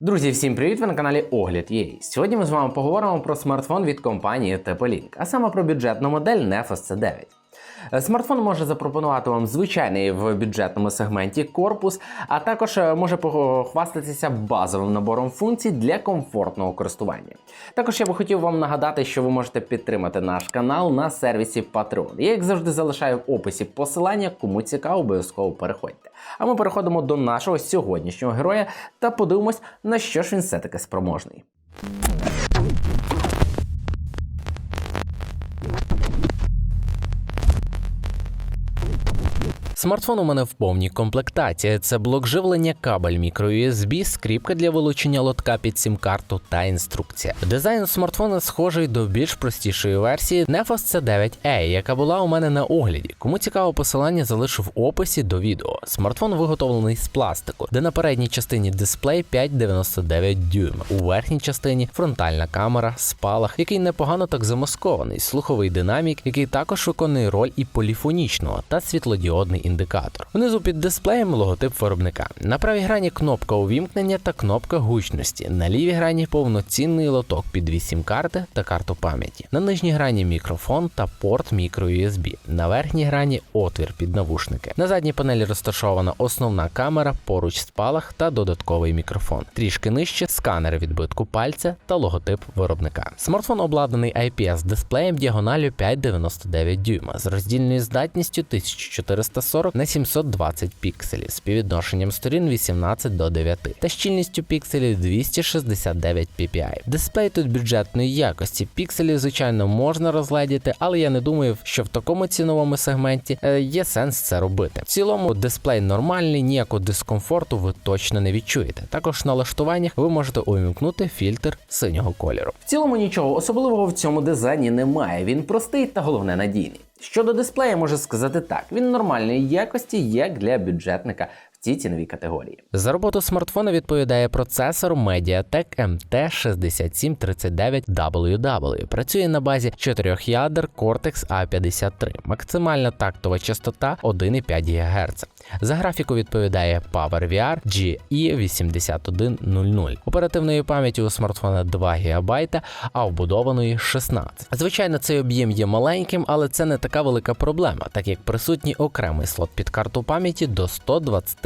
Друзі, всім привіт! Ви на каналі Огляд Є. Сьогодні ми з вами поговоримо про смартфон від компанії TP-Link, а саме про бюджетну модель Nefos C9. Е, Смартфон може запропонувати вам звичайний в бюджетному сегменті корпус, а також е, може похвастатися базовим набором функцій для комфортного користування. Також я би хотів вам нагадати, що ви можете підтримати наш канал на сервісі Patreon. Я, як завжди, залишаю в описі посилання, кому цікаво, обов'язково переходьте. А ми переходимо до нашого сьогоднішнього героя та подивимось, на що ж він все-таки спроможний. Смартфон у мене в повній комплектації. Це блок живлення, кабель microUSB, скріпка для вилучення лотка під сім-карту та інструкція. Дизайн смартфона схожий до більш простішої версії Nefos C9A, яка була у мене на огляді. Кому цікаво, посилання залишу в описі до відео. Смартфон виготовлений з пластику, де на передній частині дисплей 5,99 дюйма, у верхній частині фронтальна камера, спалах, який непогано так замаскований, слуховий динамік, який також виконує роль і поліфонічного та світлодіодний індикатор. Внизу під дисплеєм логотип виробника. На правій грані кнопка увімкнення та кнопка гучності. На лівій грані повноцінний лоток під дві сім-карти та карту пам'яті. На нижній грані мікрофон та порт microUSB. На верхній грані отвір під навушники. На задній панелі розташована основна камера, поруч спалах та додатковий мікрофон. Трішки нижче сканер відбитку пальця та логотип виробника. Смартфон обладнаний IPS дисплеєм діагоналю 5,99 дюйма з роздільною здатністю 1440 на 720 пікселів, співвідношенням сторін 18 до 9 та щільністю пікселів 269 ppi. Дисплей тут бюджетної якості. Пікселів, звичайно, можна розгледіти, але я не думаю, що в такому ціновому сегменті е, є сенс це робити. В цілому дисплей нормальний, ніякого дискомфорту ви точно не відчуєте. Також в налаштуваннях ви можете увімкнути фільтр синього кольору. В цілому нічого особливого в цьому дизайні немає. Він простий та головне надійний. Щодо дисплея, можу сказати так: він нормальної якості, як для бюджетника в цій ціновій категорії. За роботу смартфона відповідає процесор MediaTek MT6739WW. Працює на базі 4 ядер Cortex A53, максимальна тактова частота 1,5 ГГц. За графіку відповідає PowerVR GE8100. Оперативної пам'яті у смартфона 2 ГБ, а вбудованої 16. Звичайно, цей об'єм є маленьким, але це не така велика проблема, так як присутній окремий слот під карту пам'яті до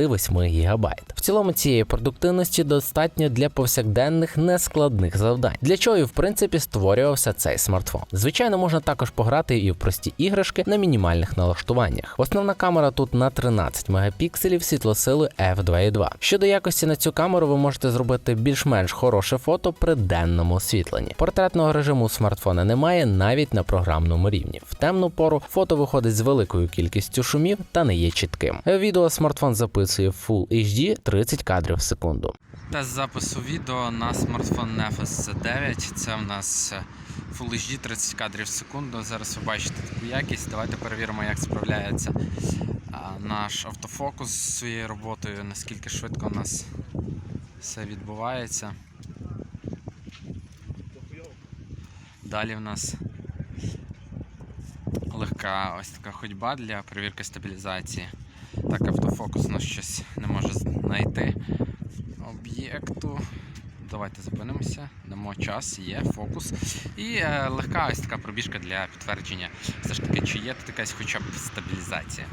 128 ГБ. В цілому цієї продуктивності достатньо для повсякденних нескладних завдань, для чого і в принципі створювався цей смартфон. Звичайно, можна також пограти і в прості іграшки на мінімальних налаштуваннях. Основна камера тут на 13 мегапікселів світлосили f2.2. Щодо якості на цю камеру, ви можете зробити більш-менш хороше фото при денному освітленні. Портретного режиму смартфона немає навіть на програмному рівні. В темну пору фото виходить з великою кількістю шумів та не є чітким. Відео смартфон записує в Full HD 30 кадрів в секунду. Тест запису відео на смартфон Nefos C9. Це в нас е, Full HD 30 кадрів в секунду. Зараз ви бачите таку якість. Давайте перевіримо, як справляється наш автофокус з своєю роботою, наскільки швидко у нас все відбувається. Далі в нас легка ось така ходьба для перевірки стабілізації. Так, автофокус у нас щось не може знайти об'єкту. Давайте зупинимося, дамо час, є фокус. І е, легка ось така пробіжка для підтвердження. Все ж таки, чи є тут якась хоча б стабілізація.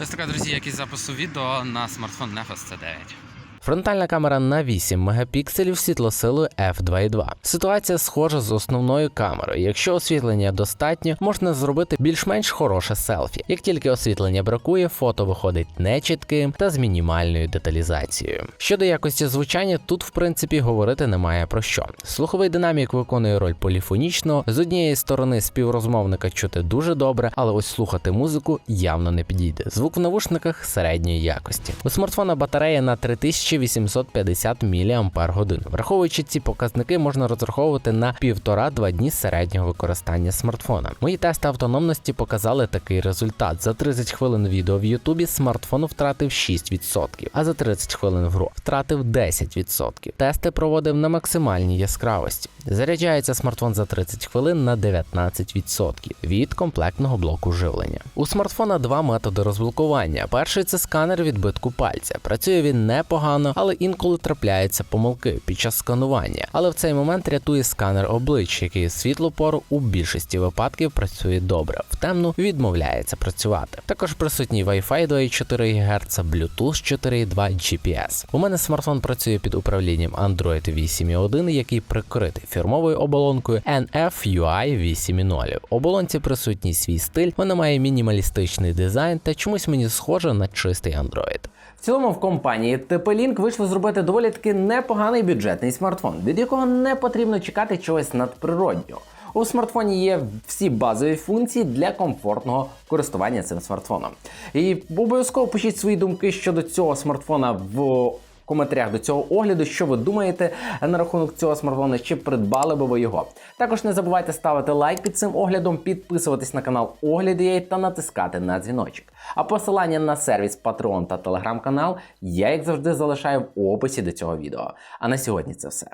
Ось така, друзі, якість запису відео на смартфон Nefos C9. Фронтальна камера на 8 мегапікселів світлосилою f2.2. Ситуація схожа з основною камерою. Якщо освітлення достатньо, можна зробити більш-менш хороше селфі. Як тільки освітлення бракує, фото виходить нечітким та з мінімальною деталізацією. Щодо якості звучання, тут в принципі говорити немає про що. Слуховий динамік виконує роль поліфонічного. З однієї сторони співрозмовника чути дуже добре, але ось слухати музику явно не підійде. Звук в навушниках середньої якості. У смартфона батарея на 3000 1850 мАч. Враховуючи ці показники, можна розраховувати на 1,5-2 дні середнього використання смартфона. Мої тести автономності показали такий результат: за 30 хвилин відео в Ютубі смартфон втратив 6%, а за 30 хвилин в гру втратив 10%. Тести проводив на максимальній яскравості. Заряджається смартфон за 30 хвилин на 19% від комплектного блоку живлення. У смартфона два методи розблокування. Перший це сканер відбитку пальця. Працює він непогано, але інколи трапляються помилки під час сканування. Але в цей момент рятує сканер облич, який світлу пору у більшості випадків працює добре, в темну відмовляється працювати. Також присутній Wi-Fi 2,4 ГГц, Bluetooth 4.2 GPS. У мене смартфон працює під управлінням Android 8.1, який прикритий фірмовою оболонкою NF-UI 8.0. У оболонці присутній свій стиль, вона має мінімалістичний дизайн та чомусь мені схоже на чистий Android. В цілому в компанії TP-Link вийшло зробити доволі таки непоганий бюджетний смартфон, від якого не потрібно чекати чогось надприроднього. У смартфоні є всі базові функції для комфортного користування цим смартфоном. І обов'язково пишіть свої думки щодо цього смартфона в коментарях до цього огляду, що ви думаєте на рахунок цього смартфона, чи придбали би ви його. Також не забувайте ставити лайк під цим оглядом, підписуватись на канал Огляди та натискати на дзвіночок. А посилання на сервіс Patreon та телеграм-канал я, як завжди, залишаю в описі до цього відео. А на сьогодні це все.